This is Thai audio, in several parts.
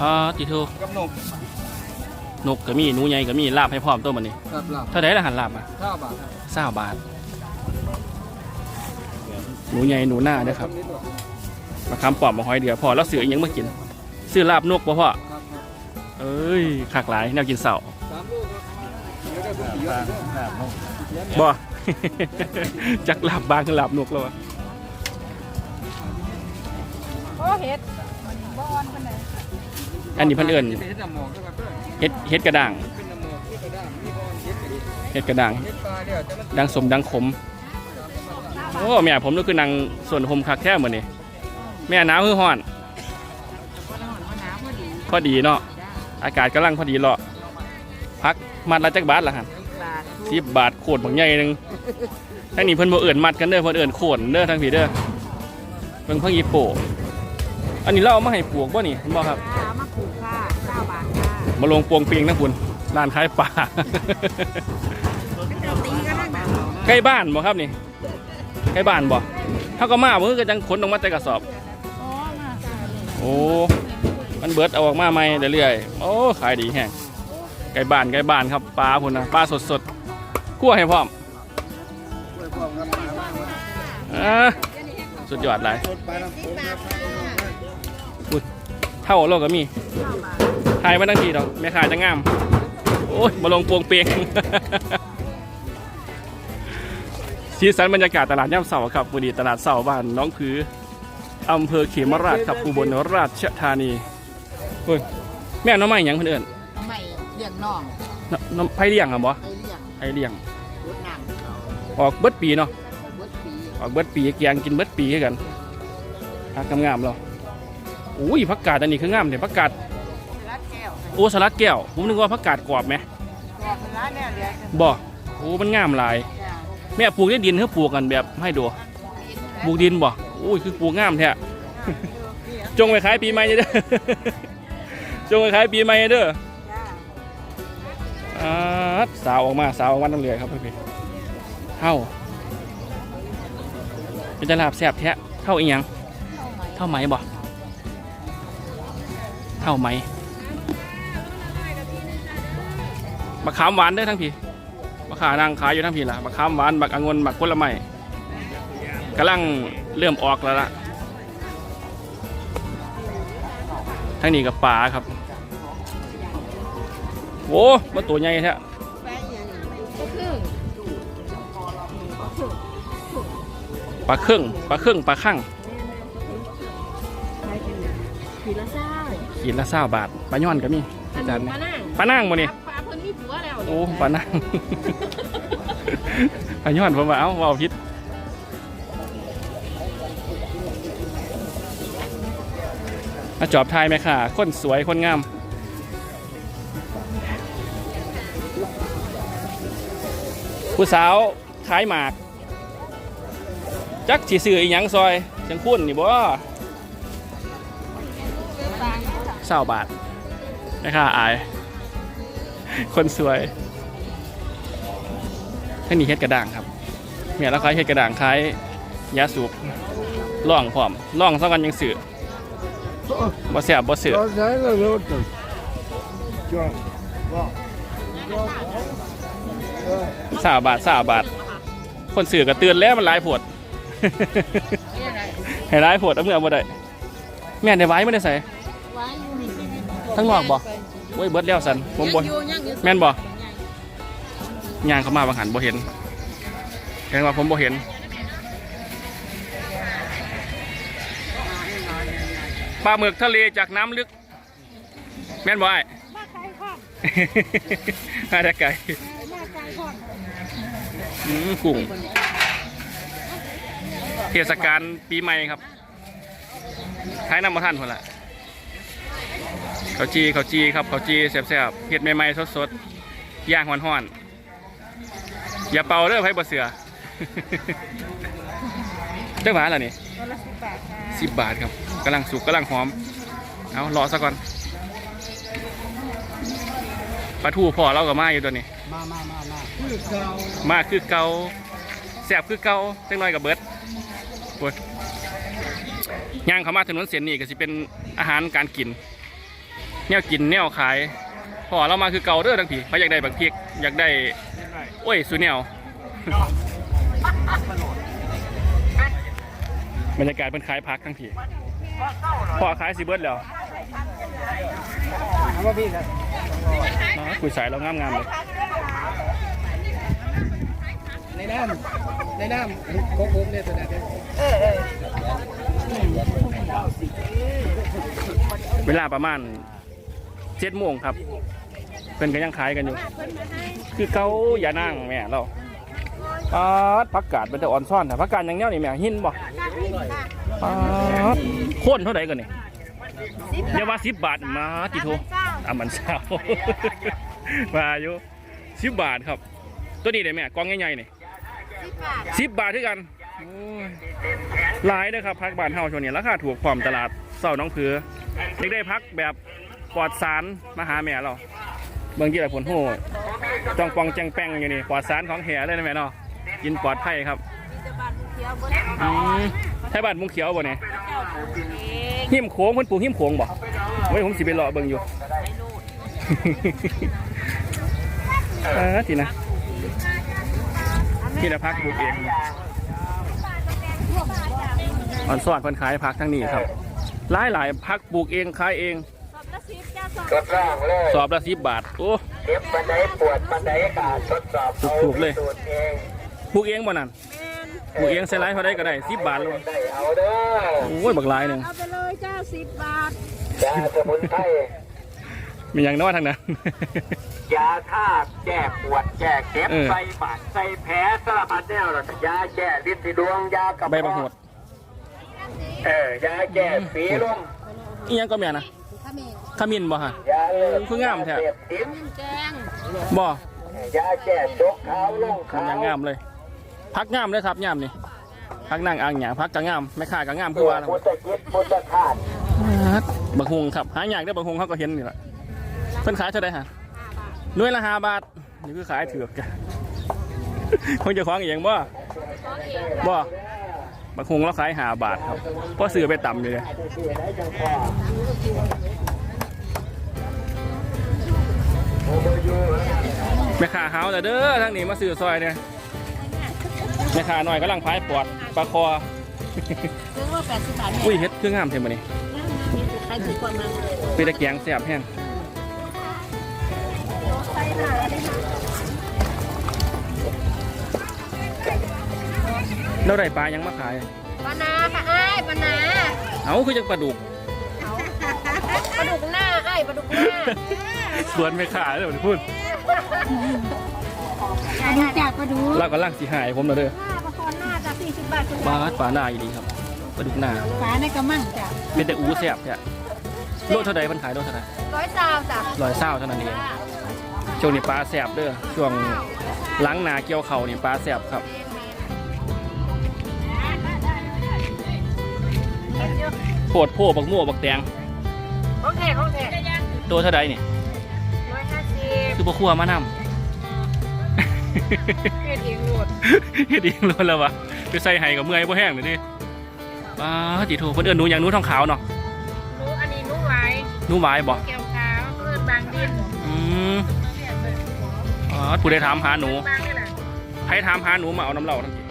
อ๋อติโทกับนกนกก็มีหนูใหญ่ก็มีลาบให้พร้อมตัวมันนี่ครับลาบเท่าไหร่ละหันลาบอะข้าวบาทครับเศร้าบาท หนูใหญ่หนูหน้าเด้อครับมาคำปอมมาหอยเดียวพอแล้วซื้ออีกยังมากินซื้อลาบนกบ่พ่อครับครับเอ้ยขากหลายแนวกินเสาสามลูกครับเดี๋ยวได้บุญเยอะบ่ จักลาบบางคือลาบนกแล้ววะ โอ้เห็ดบอนเป็นไหน อันนี้เพิ่นเอิ้นเฮ็ดน้ำหมอกด้วยครับเด้อเฮ็ดเฮ็ดกระด่างเป็นน้ำหมอกที่กระด้างมีบอลเฮ็ดกระดิ่งเฮ็ดกระด่างเฮ็ดปลาเนี่ยจะมันดังสมดังขมโอ้แม่ผมนี่คือนางส่วนหมคักแท้เหมือนนี่แม่หนาวคือฮ้อนพอดีเนาะอากาศกำลังพอดีเลาะพักมัดละจักบาทละหันบาทสิบบาทโขดบางใหญ่หนึงทั้งนี้เพิ่นบ่เอิ่นมัดกันเด้อเพิ่นเอิ่นโขนเด้อทั้งพี่เด้อเบิ่งเพิ่งอีโป อันนี้เราเอามาให้ปลูกบ่นี่เห็นบ่ครับค่ะมาปลูกค่ะเก้าบาทค่ะมาลงปวงเปียงนะคุณร้านขายปลาเป็นเจ้าตีกันนั่งแบบใกล้บ้านบ่ครับนี่ใกล้บ้านบ่เฮาก็มาบ่คือก็จังขนออกมาแต่กระสอบ อ๋อมาจ้าเลยโอ้ มันเบิดเอาออกมาใหม่เรื่อยๆ โอ้ ขายดีแฮงไก่บ้านไก่บ้านครับปลาพุ่นนะปลาสดๆคั่วให้พร้อมกล้วยพร้อมครับปลาบ้างครับอ่าสุดยอดหลายสดปลาน้ำโขงครับเท่าโลกก็มีถ่ายมาทั้งทีดอกแม่ขายจะงาม โอ้ยมาลงปวงเปียงสีสันบรรยากาศตลาดย่ำเสาครับวันนี้ตลาดเสาบ้านน้องผืออำเภอเขมราชครับอุบลราชธานีเฮ้ยแม่น้องใหม่หยังเพื่นเอนไม่เลี้ยงน้องน้ำน้ำไผ่เลี้ยงอะบ่ไอเลี้ยงไผ่เลี้ยงรดน้ำออกเบิดปีเนาะเบิดปีออกเบิดปีแกงกินเบิดปีคือกันผักงามๆเรา อุ้ยผักกาดอันนี้คืองามเดี๋ยวผักกาดรัดแก้วโอ้สลัดแก้วผมนึกว่าผักกาดกรอบไหมกอกร้านเนี่ยเลี้ยงบ่โอ้มันงามหลายจ้าแม่ปลูกในดินคือปลูกกันแบบให้ดูปลูกดินบ่อุ้ยคือปลูกงามแท้จงไปขายปีใหม่เด้อจงไปขายปีใหม่เด้อจ้าอ่าสาวออกมาสาวออกมาน้ำเหลือครับพี่เท่าเป็นตลาบแซ่บแท้เท่าอีหยังเข้าไหมเท่าไหมบ่ เท่าไหมมะขามหวานเด้อทั้งพี่มะขานางขายอยู่ทั้งพี่ล่ะมะขามหวานบักองุ่นบักผลไม้กำลังเริ่มออกแล้วล่ะทั้งนี้กับปลาครับโอ้มาตัวใหญ่แท้ปลาเครื่องปลาเครื่องปลาข้างทีละเศร้า ขีดละเศร้าบาทปลาย่อนก็มีอัอานจารย์มานั่งปลานั่งบ่นี่ปลาเพิ่นมีผัวแล้วโอ้ปลานั่งปลาย่อนผมว่าเอ้าเว่าพิษมาจอบทายไหมค่ะ คนสวยคนงามผู้สาวขายหมาก จักสีสื่ออีหยังซอยเชียงพุ่นนี่บ่ เศร้าบาทนะคะอาย คนสวยท่านี้เฮ็ดกระด่างครับเมียแล้วคล้ายเฮ็ดกระด่างคล้ายยาสูบล่องพร้อมล่องซะกันยังสื่อบ่แสบบ่เสือเราวรถจ้าว่าสาบาทสาบาท คนสื่อก็เตือนแล้วมันหลายผดให้ร้ายโผดเอาเมื่อบ่ได้แม่นได้ไว้ไม่ได้ใส่ไว้ ทั้งนอกบ่โอ้ยเบิดแล้วสันผมบ่ยังอยู่ยังอยู่แม่นบ่ย่างเข้ามาบางหันบ่เห็นแค่ว่าผมบ่เห็นปลาหมึกทะเลจากน้ำลึก แม่นบ่ไอ้มาไกลค่ะมาแต่ไกลมาไกลค่ะอืมกุ้งเทศกาลปีใหม่ครับท้ายน้ำมาท่านคนละเขาวจีเขาวจีครับเขาวจีแซ่บๆเห็ดใหม่ๆสดๆย่างห่อนๆอย่าเป่าเด้อไพ่บ่เสือเจ้าหมาเหรอนี่ตัวละสิบบาทค่ะสิบบาทครับกำลังสุกกำลังหอม เอารอซะก่อนปลาทูพอเรากับมาอยู่ตัวนี้ มามามามาคือเก่ามาคือเกาแสบคือเกาจังน้อยกับเบิร์ดปวดย่างเขามาถนนเส้นนี่ก็สิเป็นอาหารการกิน แนวกินแนวขายพอเรามาคือเก่าเด้อทั้งทีเขาอยากได้บักพริกอยากได้โอ้ยสุแนวบรรยากาศเป็นขายพักทั้งทีพอขายสิเบิร์ดแล้วเอามาพี่ครับอ๋อคุยสายเรางามงามๆเลยในน้ำในน้ำโคกผมเนี่ยตัวนั้นเวลาประมาณ เจ็ดโมงครับ เพิ่นก็ยังขายกันอยู่ คือเกาอย่านั่งแม่เราปาดผักกาดเป็นแต่อ่อนซ่อนแต่ผักกาดอย่างเนี้ยนี่แม่หินบ่ปาดโค่นเท่าไหร่กันนี่อย่าว่าสิบบาทมาติโทอะมันเศร้ามาอยู่สิบบาทครับ ตัวนี้ได้แม่กล่องใหญ่ๆนี่สิบบาทเท่ากันโอ้ยหลายเลยครับพักบานเฮาช่วงนี้ราคาถูกพร้อมตลาดเศร้าน้องเผือเด็กได้พักแบบ ปลอดสารมาหาแม่เราเบิ่งกี่ละผลโหจ้องปองแจงแป้งอยู่นี่ปลอดสารของแห่เลยนะแม่เนาะกินปลอดภัยครับอืมใช่บ้านมุงเขียวบ่เนี่ยหิมโค้งเพิ่นปลูกหิมโค้งบ่ไว้ผมสิไปเลาะเบิ่งอยู่เออทีนะที่ละพักปลูกเองอ่อนสอดเพิ่นขายพักทั้งนี้ครับหลายหลายๆพักปลูกเองขายเอง ทดลองเลยสอบละสิบบาท โอ้ เจ็บปันไดปวดปันไดกาทดสอบเอาถูกๆเลยสูตรเองปลูกเองบ่นั่นปลูกเองใส่ไรเท่าได้ก็ได้สิบบาทเลยได้เอาเด้อโอ้ยบักหลายหนึ่งเอาไปเลยเจ้าสิบบาทยาสมุนไพรมีอย่างน้อยทางนั้น ยาธาตุแก้ปวดแก้เจ็บเออ ใส่บาดใส่แผลสารพัดแนวหรอกยาแก้ลิ้นสีดวงยากระใบบักหดเออยาแก้ฝีลม อีหยังก็แม่นะ ขมิ้นบ่ฮะยาเลิกคืองามแท้เสพติดแกงบ่ยาแก้จกขาวลงทำอขาย่างวงามเลย พักงามเลยครับงามนี่พักนั่งอ่างหยางพักกะงามแม่ค้ากะงามตัคือวว่าแล้ว พุทธกิจพุทธคาตบักฮุงครับ หาอยากได้บักฮุงเขาก็เห็นนี่แหละเพิ่นขายเท่าไดฮะหน่วยละห้าบาทนี่คือขายเถือกกันคงจะคว้างเองบ่บ่บักฮุงเราขายห้าบาทครับเพราะซื้อไปต่ำอยู่เลย แม่ค้าหาวแต่เด้อทางนี้มาซื้อซอยเนี่ยแม่ค้าหน่อยกำลังพายปอดปลาคอซื้อว่าแปดสิบบาทอุ้ยเฮ็ดเครื่องงามเท่มานี่ใครถือความมาเป็นตะแกงแซ่บแห้งแล้วได้ปลายังมาขายปานาค่ะไอ้ายปานาเอาคือจังปลาดุก ปลาดุกหน้าไอ้ายปลาดุกหน้าสวนไม่ขายเลยพูดปลาดุกจากปลาดุกเราก็ล่างสีหายผมแล้วเด้อหน้าปลาคอนหน้าจ้ะสี่สิบบาทคุณปลาปลาหน้าอีดีครับปลาดุกหน้าปลาในกระมังจ้ะเป็นแต่อูแซ่บเนี่ยโลเท่าใดมันขายโลเท่าไหร่ร้อยซาวจ้ะร้อยเศร้าเท่านั้นเองช่วงนี้ปลาแซ่บเด้อช่วงหล้างนาเกี่ยวเข่านี่ปลาแซ่บครับโพดโพบักม่วบักแตง โอเคโอเคตัวเท่าใดนี่ร้อยห้าสิบคือบ่คั่วมานำเฮ็ดเองหมดเฮ็ดเองล้วนแล้ววะไปใส่ไห้กับเมื่อยบ่แห้งเลยดิป้าจิโทเพิ่นเอิ้นหนูอย่างหนูทองขาวเนาะหนูอันนี้หนูไว้หนูหวายบ่แก้วขาวเพื่อนบางดินอืมอ๋อผู้ใดถามหาหนูบางนี่แหละใครถามหาหนูมาเอาน้ำเหล่าทั้งที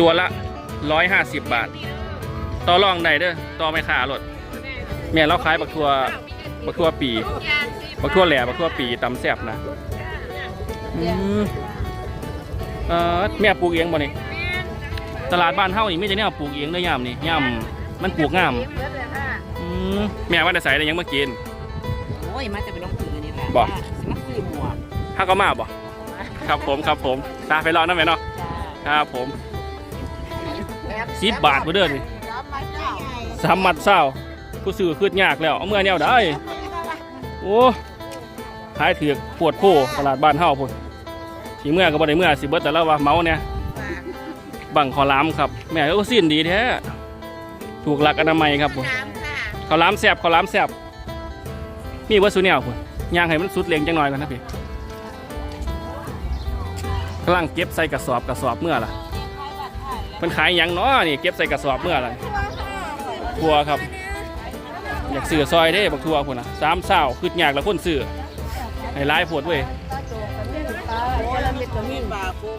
ตัวละ150บาท ต่อรองได้เด้อต่อไม่ขาลด แม่เราขายบักทั่วบักทั่วปี บักทั่วแหล่บักทั่วปีตำแซ่บนะอืมเอ่อแม่ปลูกเองบ่นี่ตลาดบ้านเฮานี่มีแต่แนวปลูกเองเด้อย่ามนี่ย่ามมันปลูกงามอืมแม่ว่าได้ใส่ได้หยังมากิน โอ้ยมาจะเป็นน้องผือนี่แหละบ่ สิมาซื้อหมวกฮักก็มาบ่ครับผมครับผมตาไปรอนะแม่เนาะจ้าครับผม สิบบาทบ่เด้อนี่ สามมัดเศร้า ผู้ซื้อคืดยากแล้วเอาเมื่อแนวได้โอ้ขายถือกปวดโพตลาดบ้านเฮาพุ่นสิเมื่อก็บ่ได้เมื่อสิเบิดแต่ละว่าเมาเนี่ยบังขอล้ามครับ แม่ก็สิ้นดีแท้ถูกหลักอนามัยครับผมข้าวหล้ามแซ่บข้าวหล้ามแซ่บมีวัตถุแนวพุ่นยางให้มันสุดเลียงจังหน่อยกันนะพี่กำลังเก็บใส่กระสอบกระสอบเมื่อล่ะเพิ่นขายยังเนาะนี่เก็บใส่กระสอบเมื่อล่ะทัวครับ อยากซื้อซอยเด้บักทัวพุ่นนะสามเศร้าคืดยากแล้วคนซื้อให้หลายโพดเว้ย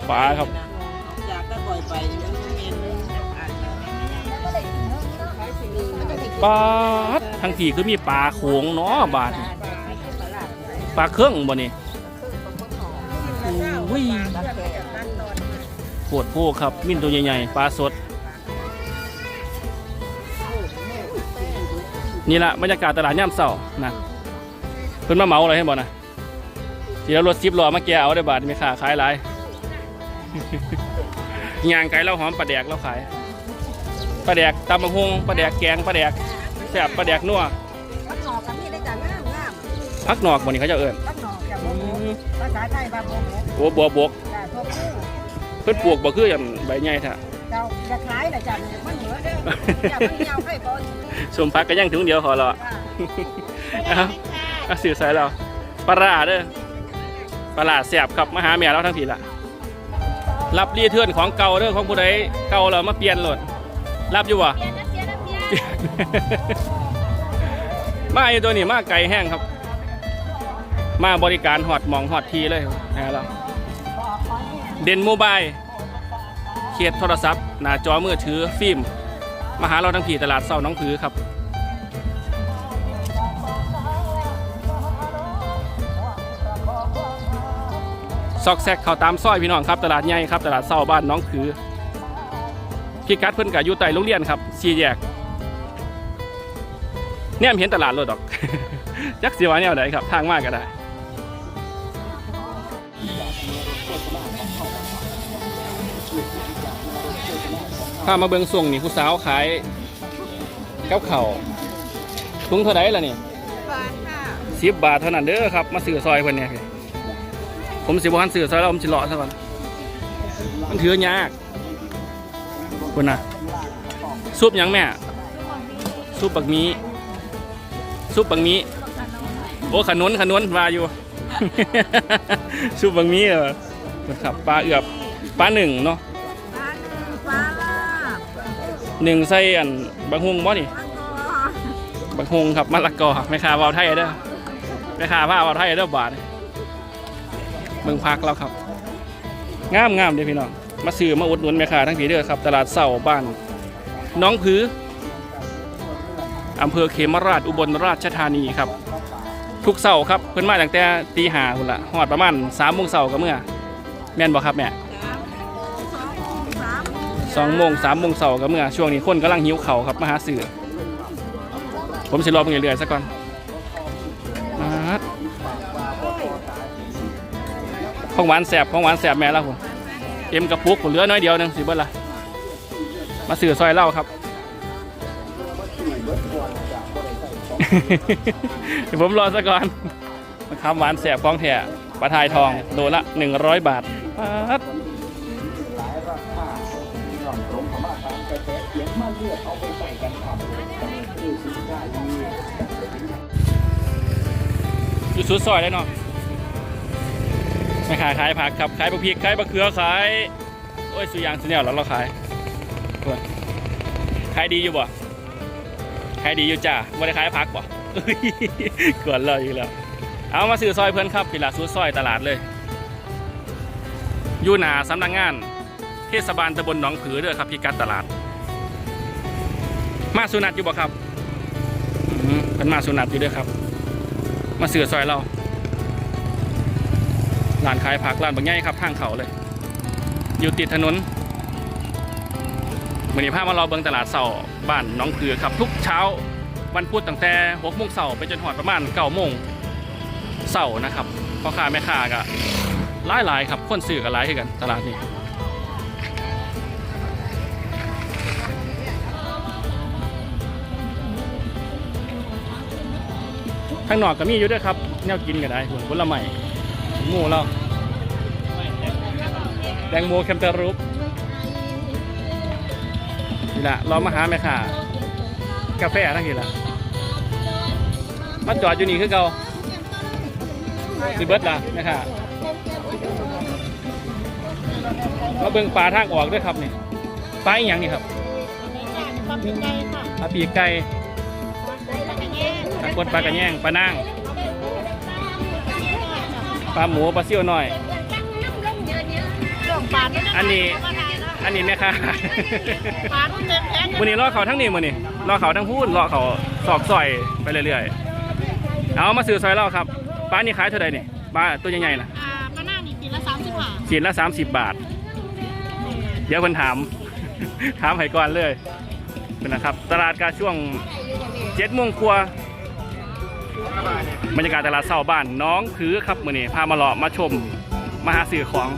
ปลาครับปลาทั้งทีคือมีปลาโขงเนาะบาดนี่ปลาเครื่องบ่นี่โอ้ยโคตรโพครับ มิ้นตัวใหญ่ๆปลาสด นี่ละบรรยากาศตลาดย่ำเสานะเพิ่นมาเหมาอะไรให้บ่นะทีแล้วรถซิปล้อมาแกเอาได้บาทไม่ค่าขายหลายย่างไก่เราหอมปลาแดกเราขายปลาแดกตำบักฮงปลาแดกแกงปลาแดกแซ่บปลาแดกนัวปักหนอกก็มีได้จ้ะงามงามพักนอกบ่นี่เขาจะเอิ้นปักหนอกจ้ะโบโบภาษาไทยว่าโบโบโอ้บัวบกจ้ะทั่วผู้เพิ่นปลูกบ่คืออย่างใบใหญ่ท่ะเจ้าจะขายน่ะจ้ะมันเหลือเด้อจ้ะมันยาวให้ก่อน สมพักก็ยังถุงเดียวขอรอจ้ะเอาเอาสื่อใส่เราปลาร้าเด้อปลาร้าแซ่บครับมาหาแม่เราทั้งทีละรับรีเทือนของเก่าเด้อของผู้ใดเก่าเรามาเปลี่ยนโหลดรับอยู่วะมาอยู่ตัวนี้มาไก่แห้งครับ มาบริการหอดหมองหอดทีเลยนะเราเด่นโมบายเขียดโทรศัพท์ หน้าจอมือถือฟิล์ม มาหาเราทั้งทีตลาดเศร้าน้องผือครับซอกแซกเข้าตามซอยพี่น้องครับ ตลาดใหญ่ครับ ตลาดเศร้าบ้านน้องผือพี่กัดเพิ่นกับอยู่ใต้โรงเรียนครับสี่แยกเนี่ยเห็นตลาดรถดอกจักษ์สิว่าแนวไหนครับ ทางมากก็ได้ พามาเบิงส่งนี่ผู้สาวขายกับเข่าวถุงเท่าไหร่ล่ะนี่บาทค่ะสิบบาทเท่านั้นเด้อครับ มาซื้อซอยเพิ่นเนี่ยผมสิบ่ทันซื้อซอยแล้วผมสิเลาะซะก่อนมันถือยากคุณน่ะซุปหยังแม่ ซุปบักหมีซุปบักหมีโอ้ขนุนขนุนว่าอยู่ ซุปบักหมีเออครับปลาเอือบปลาหนึ่งเนาะ หนึ่งใส่อันบักฮุงบ่นี่มังกรบักฮุงครับมะละกอแม่ค้าเวาวไทยเด้อแม่ค้าผ้าวาวไทยเด้อบาทเมืองพักแล้วครับงามงามเด้อพี่น้องมาซื้อมาอุดหนุนแม่ค้าทั้งผีเด้อครับ ตลาดเสาบ้านน้องผืออำเภอเขมราชอุบลราชธานีครับ ทุกเสาครับเพิ่นมาตั้งแต่ตีห้าคุณละหอดประมาณสามโมงเสาร์ก็เมื่อ แม่นบ่ครับแม่ สองโมงสามโมงเสาร์ก็เมื่อช่วงนี้คนกำลังหิวเข่าครับมาหาซื้อผมสิรอเพิ่งเรื่อยๆซะก่อนมาของหวานแสบของหวานแสบแม่แล้วผมเอ็มกระปุกผมเหลือน้อยเดียวนึงสิเบิ้ลละมาซื้อซอยเหล้าครับเดี๋ยวผมรอซะก่อนมาคำหวานแสบของแท้ปลาทายทองโลละ 100 บาท ป๊าดอยู่สุดซอยเลยเนาะไม่ขายขายผักครับขายบะพริกขายบะเขือขายโอ้ยสุยางสุเนียแล้วเราขายเพื่อนขายดีอยู่บ่ขายดีอยู่จ้าไม่ได้ขายผักบ่กวนเราอยู่แล้วเอามาซื้อซอยเพื่อนครับพิลาซูซอยตลาดเลยอยู่หนาสำนักงาน เทศบาลตำบลหนองผือเด้อครับพี่กัดตลาด มาสุนัตอยู่บ่ครับอืมเป็นมาสุนัตอยู่ด้อครับ มาซื้อซอยเราร้านขายผักร้านบางใหญ่ครับทางเขาเลย อยู่ติดถนนวันนี้พามาเราเบิงตลาดเสาบ้านน้องเผือครับ ทุกเช้าวันพุธตั้งแต่หกโมงเสาร์ไปจนหอดประมาณเก้าโมงเสาร์นะครับพ่อค้าแม่ค้าก็หลายหลายๆครับคนซื้อก็หลายคือกันตลาดนี้างนอกก็มีอยู่ด้วยครับแนวกินก็ได้ผลไม้หมูเราแตงโมแคมเตอรูปนี่แหละเรามาหาแม่ค้ากาแฟทั้งทีละมาจอดอยู่นี่คือเก่าสิเบิร์ดล่ะแม่ค้ามาเบิ่งปลาทางออกด้วยครับนี่ปลาอีหยังนี่ครับปลาปีกไก่ กดปลากระแยงปลานางปลาหมูปลาเซี่ยวหน่อย อันนี้ อันนี้แม่ค้าปลาทุ่เต็มแพงวันนี้รอเขาทั้งนี้มือนี่รอเขาทั้งพูดรอเขาสอกซอยไปเรื่อยๆ เอามาซื้อซอยเราครับปลานี่ขายเท่าไหร่นี่ปลาตัวใหญ่ๆนะอ่าปลาหน้านี่กินละสามสิบห้าขีดละ30บาท เดี๋ยวคนถาม ถามให้ก่อนเลยเป็นนะครับ ตลาดกาช่วงเจ็ดโมงกว่า บรรยากาศตลาดเสาบ้านน้องคือครับมือนี้พามาหล่อมาชมมาหาซื้อของ